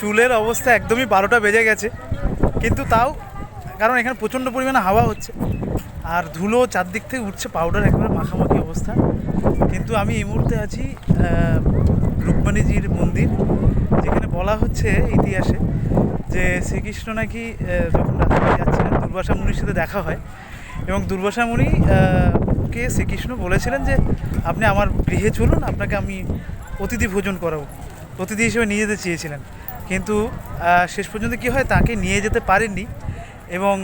চুলের অবস্থা একদমই বারোটা বেজে গেছে। কিন্তু তাও কারণ এখানে প্রচণ্ড পরিমাণে হাওয়া হচ্ছে। আর ধুলো চারদিক থেকে উঠছে পাউডার একেবারে মাখামাখি অবস্থা। কিন্তু আমি এই মুহূর্তে আছি আহ, মন্দির যেখানে বলা হচ্ছে ইতিহাসে যে শ্রীকৃষ্ণ নাকি যখন রাস্তায় যাচ্ছিলেন দুর্বাসা মুনির সাথে দেখা হয়। এবং দুর্বাসা মুনি কে শ্রীকৃষ্ণ বলেছিলেন যে আপনি আমার গৃহে চলুন আপনাকে আমি অতিথি ভোজন করাবো। অতিথি হিসেবে নিয়ে যেতে চেয়েছিলেন। কিন্তু শেষ পর্যন্ত কী হয়, তাকে নিয়ে যেতে পারেননি এবং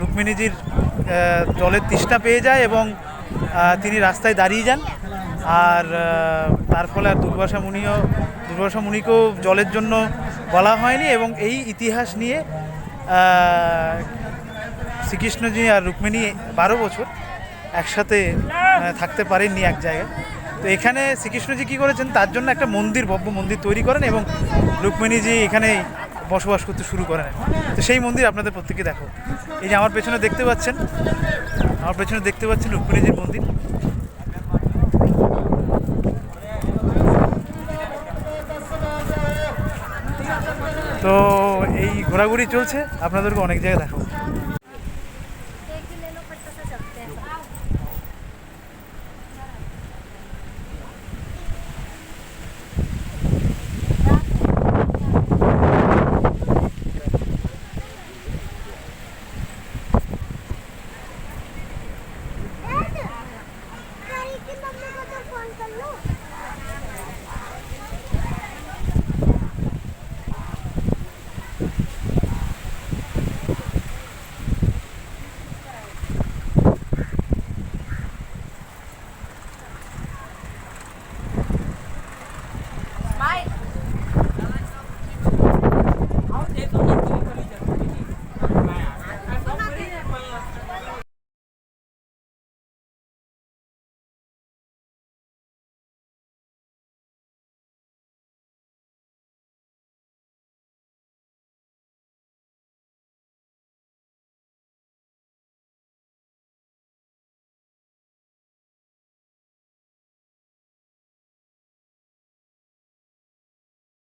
রুক্মিণীজির জলের তৃষ্ণা পেয়ে যায় এবং তিনি রাস্তায় দাঁড়িয়ে যান। আর তার ফলে আর দুর্বাসা মুনিও দুর্বাসা মুনিকেও জলের জন্য বলা হয়নি এবং এই ইতিহাস নিয়ে শ্রীকৃষ্ণজি আর রুক্মিণী বারো বছর একসাথে থাকতে পারেননি এক জায়গায়। তো এখানে শ্রীকৃষ্ণজি কী করেছেন? তার জন্য একটা মন্দির, ভব্য মন্দির তৈরি করেন এবং রুক্মিণীজি এখানে বসবাস করতে শুরু করেন। তো সেই মন্দির আপনাদের প্রত্যেকে দেখো। এই যে আমার পেছনে দেখতে পাচ্ছেন, আমার পেছনে দেখতে পাচ্ছেন রুক্মিণীজির মন্দির। তো এই ঘোরাঘুরি চলছে, আপনাদেরকে অনেক জায়গায় দেখাবো।